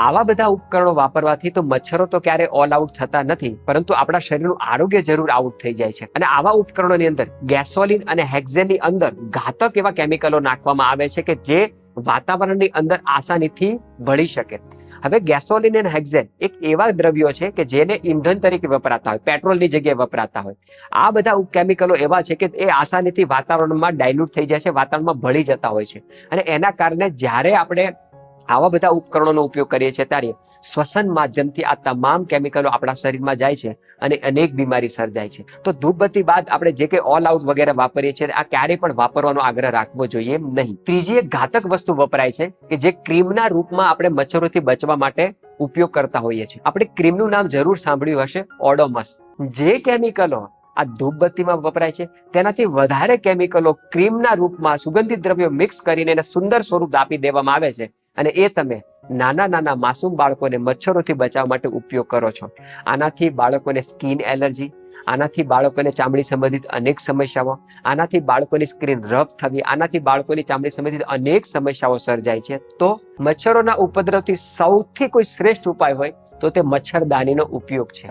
આવા બધા ઉપકરણો વાપરવાથી તો મચ્છરો તો ક્યારે ઓલ આઉટ થતા નથી, પરંતુ આપણા શરીરનું આરોગ્ય જરૂર આઉટ થઈ જાય છે. અને આવા ઉપકરણોની અંદર ગેસોલિન અને હેક્ઝેનની અંદર ઘાતક એવા કેમિકલો નાખવામાં આવે છે કે જે વાતાવરણની અંદર આસાનીથી ભળી શકે. હવે ગેસોલિન એન્ડ હેક્ઝેન એક એવા દ્રવ્યો છે કે જેને ઇંધન તરીકે વપરાતા હોય પેટ્રોલની જગ્યાએ વપરાતા હોય. આ બધા કેમિકલો એવા છે કે એ આસાનીથી વાતાવરણમાં ડાયલ્યુટ થઈ જાય છે, વાતાવરણમાં ભળી જતા હોય છે. અને એના કારણે જ્યારે આપણે આવા બધા ઉપકરણોનો ઉપયોગ કરીએ છીએ ત્યારે શ્વસન માધ્યમથી આ તમામ કેમિકલો આપણા શરીરમાં જાય છે અને અનેક બીમારી સર્જાય છે. તો ધૂપબત્તી બાદ આપણે જે કે ઓલ આઉટ વગેરે વાપરીએ છીએ, આ ક્યારે પણ વાપરવાનો આગ્રહ રાખવો જોઈએ નહીં. ત્રીજી એક ઘાતક વસ્તુ વપરાય છે કે જે ક્રીમના રૂપમાં આપણે મચ્છરોથી બચવા માટે ઉપયોગ કરતા હોઈએ છીએ. આપણે ક્રીમનું નામ જરૂર સાંભળ્યું હશે, ઓડોમસ. જે કેમિકલો આ ધૂપબત્તીમાં વપરાય છે. તેનાથી વધારે કેમિકલો ક્રીમના રૂપમાં સુગંધિત દ્રવ્યો મિક્સ કરીને એને સુંદર સ્વરૂપ આપી દેવામાં આવે છે. અને એ તમે નાના નાના માસૂમ બાળકોને મચ્છરોથી બચાવવા માટે ઉપયોગ કરો છો. આનાથી બાળકોને સ્કિન એલર્જી આનાથી બાળકોને ચામડી સંબંધિત અનેક સમસ્યાઓ, આનાથી બાળકોની સ્ક્રીન રફ થવી, આનાથી બાળકોની ચામડી સંબંધિત અનેક સમસ્યાઓ સર્જાય છે. તો મચ્છરોના ઉપદ્રવથી સૌથી કોઈ શ્રેષ્ઠ ઉપાય હોય તો તે મચ્છરદાનીનો ઉપયોગ છે.